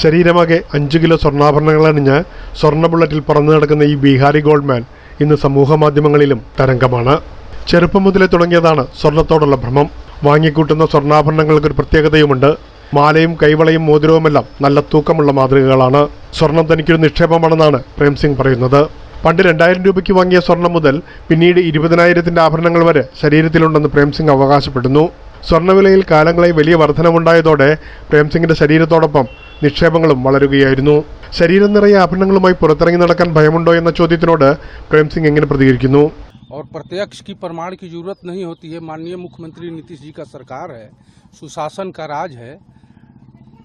ശരീരമാകെ അഞ്ചു kilo സ്വർണാഭരണങ്ങൾ അണിഞ്ഞ് സ്വർണ ബുള്ളറ്റിൽ പറന്നു നടക്കുന്ന ഈ ബീഹാരി ഗോൾഡ്മാൻ ഇന്ന് സമൂഹ മാധ്യമങ്ങളിലും തരംഗമാണ്. ചെറുപ്പം മുതലേ തുടങ്ങിയതാണ് സ്വർണത്തോടുള്ള ഭ്രമം. വാങ്ങിക്കൂട്ടുന്ന സ്വർണാഭരണങ്ങൾക്ക് ഒരു പ്രത്യേകതയുമുണ്ട്. മാലയും കൈവളയും മോതിരവുമെല്ലാം നല്ല തൂക്കമുള്ള മാതൃകകളാണ്. സ്വർണം തനിക്കൊരു നിക്ഷേപമാണെന്നാണ് പ്രേംസിംഗ് പറയുന്നത്. പണ്ട് രണ്ടായിരം രൂപയ്ക്ക് വാങ്ങിയ സ്വർണം മുതൽ പിന്നീട് ഇരുപതിനായിരത്തിന്റെ ആഭരണങ്ങൾ വരെ ശരീരത്തിലുണ്ടെന്ന് പ്രേംസിംഗ് അവകാശപ്പെടുന്നു. സ്വർണവിലയിൽ കാലങ്ങളായി വലിയ വർധനമുണ്ടായതോടെ പ്രേംസിംഗിന്റെ ശരീരത്തോടൊപ്പം നിക്ഷേപങ്ങളും വളരുകയായിരുന്നു ശരീരം നിറയെ ആഭരണങ്ങളുമായി പുറത്തിറങ്ങി നടക്കാൻ ഭയമുണ്ടോ എന്ന ചോദ്യത്തിനോട് പ്രേം സിംഗ് എങ്ങനെ പ്രതികരിക്കുന്നു और प्रत्यक्ष की प्रमाण की जरूरत नहीं होती है माननीय मुख्यमंत्री नीतीश जी का सरकार है सुशासन का राज है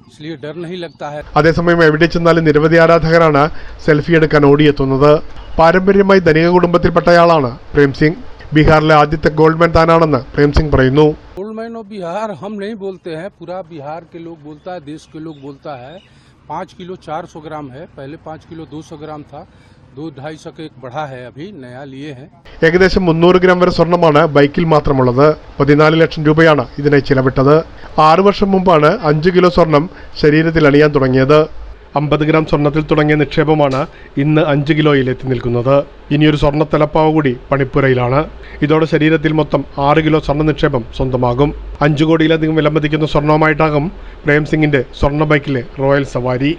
इसलिए डर नहीं लगता है അതേസമയം എവിടെ ചെന്നാലും നിരവധി ആരാധകരാണ് സെൽഫി എടുക്കാൻ ഓടിയെത്തുന്നത് പാരമ്പര്യമായി ധനിക കുടുംബത്തിൽപ്പെട്ടയാളാണ് പ്രേം സിംഗ് ബീഹാറിലെ ആദ്യത്തെ ഗോൾഡ്മാൻ താനാണെന്ന് പ്രേം സിംഗ് പറയുന്നു गोल्डमैन ऑफ बिहार हम नहीं बोलते हैं पूरा बिहार के लोग बोलता है देश के लोग बोलता है पाँच किलो चार सौ ग्राम है पहले पाँच किलो दो सौ ग्राम था दो ढाई सौ के एक बढ़ा है अभी नया लिए हैं ഏകദേശം മുന്നൂറ് ഗ്രാം വരെ സ്വർണ്ണമാണ് ബൈക്കിൽ മാത്രമുള്ളത് പതിനാല് ലക്ഷം രൂപയാണ് ഇതിനായി ചിലവിട്ടത് ആറു വർഷം മുമ്പാണ് അഞ്ച് കിലോ സ്വർണം ശരീരത്തിൽ അണിയാൻ തുടങ്ങിയത് അമ്പത് ഗ്രാം സ്വർണത്തിൽ തുടങ്ങിയ നിക്ഷേപമാണ് ഇന്ന് അഞ്ച് കിലോയിൽ എത്തി നിൽക്കുന്നത്. ഇനിയൊരു സ്വർണ തലപ്പാവ് കൂടി പണിപ്പുരയിലാണ്. ഇതോടെ ശരീരത്തിൽ മൊത്തം ആറ് കിലോ സ്വർണ നിക്ഷേപം സ്വന്തമാകും. അഞ്ചു കോടിയിലധികം വിലമതിക്കുന്ന സ്വർണവുമായിട്ടാകും പ്രേംസിംഗിന്റെ സ്വർണ ബൈക്കിലെ റോയൽ സവാരി.